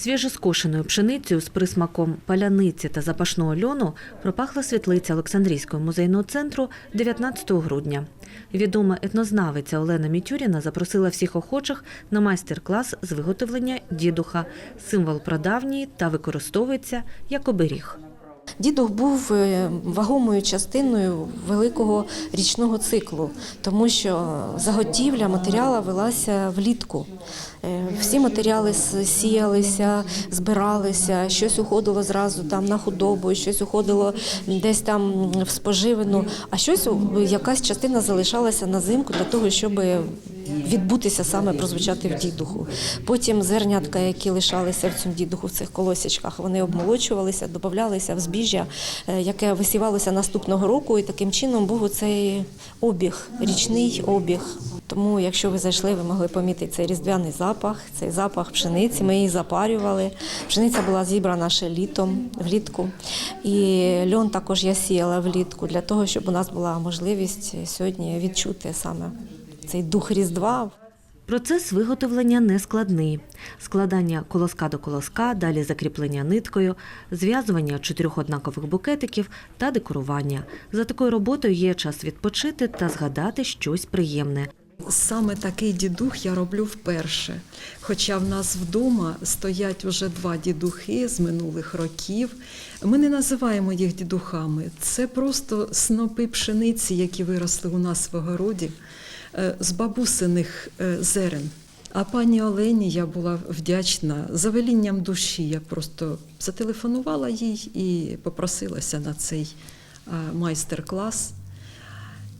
Свіжоскошеною пшеницею з присмаком паляниці та запашного льону пропахла світлиця Олександрійського музейного центру 19 грудня. Відома етнознавиця Олена Мітюріна запросила всіх охочих на майстер-клас з виготовлення дідуха, символ прадавній та використовується як оберіг. Дідух був е, вагомою частиною великого річного циклу, тому що заготівля матеріалу велася влітку. Е, Всі матеріали сіялися, збиралися, щось уходило зразу там на худобу, щось уходило десь там в споживину, а щось якась частина залишалася на зимку для того, щоб відбутися саме прозвучати в дідуху. Потім зернятка, які лишалися в цьому дідуху в цих колосячках, вони обмолочувалися, додавалися в збіжжя, е, яке висівалося наступного року, і таким чином був оцей обіг, річний обіг. Тому, якщо ви зайшли, ви могли помітити цей різдвяний запах, цей запах пшениці. Ми її запарювали. Пшениця була зібрана ще літом, влітку. І льон також я сіяла влітку для того, щоб у нас була можливість сьогодні відчути саме цей дух Різдва. Процес виготовлення нескладний. Складання колоска до колоска, далі закріплення ниткою, зв'язування чотирьох однакових букетиків та декорування. За такою роботою є час відпочити та згадати щось приємне. Саме такий дідух я роблю вперше. Хоча в нас вдома стоять уже два дідухи з минулих років. Ми не називаємо їх дідухами. Це просто снопи пшениці, які виросли у нас в огороді з бабусиних е, зерен. А пані Олені я була вдячна за велінням душі. Я просто зателефонувала їй і попросилася на цей е, майстер-клас.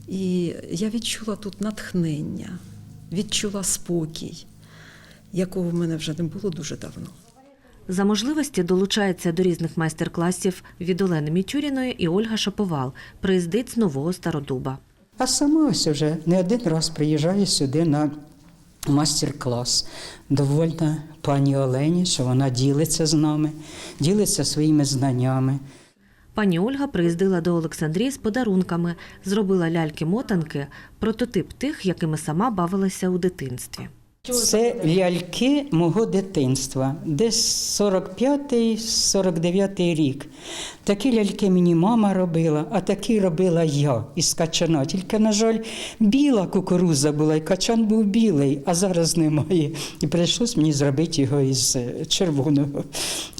І я відчула тут натхнення, відчула спокій, якого в мене вже не було дуже давно. За можливості долучається до різних майстер-класів від Олени Мічуріної і Ольга Шаповал, приїздить з нового Стародуба. А сама ось вже не один раз приїжджає сюди на мастер-клас. Довольна пані Олені, що вона ділиться з нами, ділиться своїми знаннями. Пані Ольга приїздила до Олександрії з подарунками, зробила ляльки-мотанки, прототип тих, якими сама бавилася у дитинстві. Це ляльки мого дитинства, десь 45-49 рік. Такі ляльки мені мама робила, а такі робила я із качана. Тільки, на жаль, біла кукуруза була, і качан був білий, а зараз немає. І прийшлось мені зробити його із е, червоного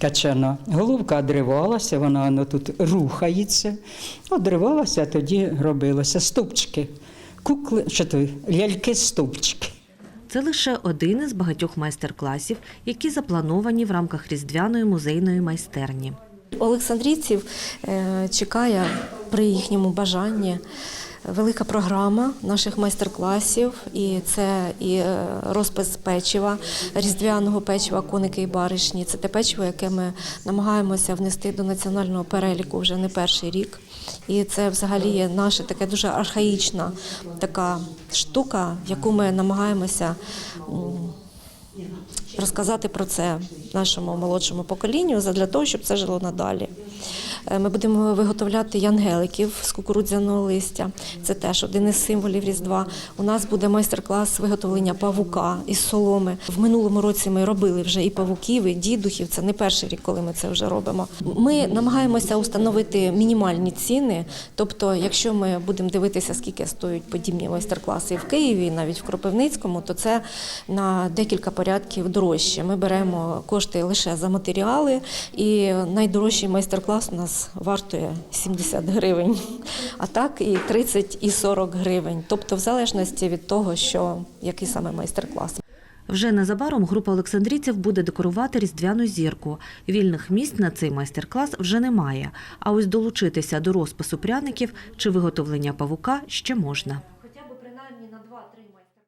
качана. Головка одривалася, вона воно тут рухається. Одривалася, а тоді робилося стовпчики. Кукли, що то, ляльки-стовпчики. Це лише один із багатьох майстер-класів, які заплановані в рамках різдвяної музейної майстерні. Олександрійців е, чекає при їхньому бажанні велика програма наших майстер-класів, і це і е, розпис печива, різдвяного печива, коники і баришні. Це те печиво, яке ми намагаємося внести до національного переліку вже не перший рік. І це взагалі є наша така дуже архаїчна така штука, яку ми намагаємося. розказати про це нашому молодшому поколінню для того, щоб це жило надалі. Е, Ми будемо виготовляти янгеликів з кукурудзяного листя. Це теж один із символів Різдва. У нас буде майстер-клас виготовлення павука із соломи. В минулому році ми робили вже і павуків, і дідухів. Це не перший рік, коли ми це вже робимо. Ми намагаємося установити мінімальні ціни. Тобто, якщо ми будемо дивитися, скільки стоять подібні майстер-класи в Києві, навіть в Кропивницькому, то це на декілька порядків дорожче. Ми беремо кошти лише за матеріали, і найдорожчий майстер-клас у нас вартує 70 гривень, а так і 30 і 40 гривень. Тобто, в залежності від того, що який саме майстер-клас. Вже незабаром група олександрійців буде декорувати різдвяну зірку. Вільних місць на цей майстер-клас вже немає. А ось долучитися до розпису пряників чи виготовлення павука ще можна.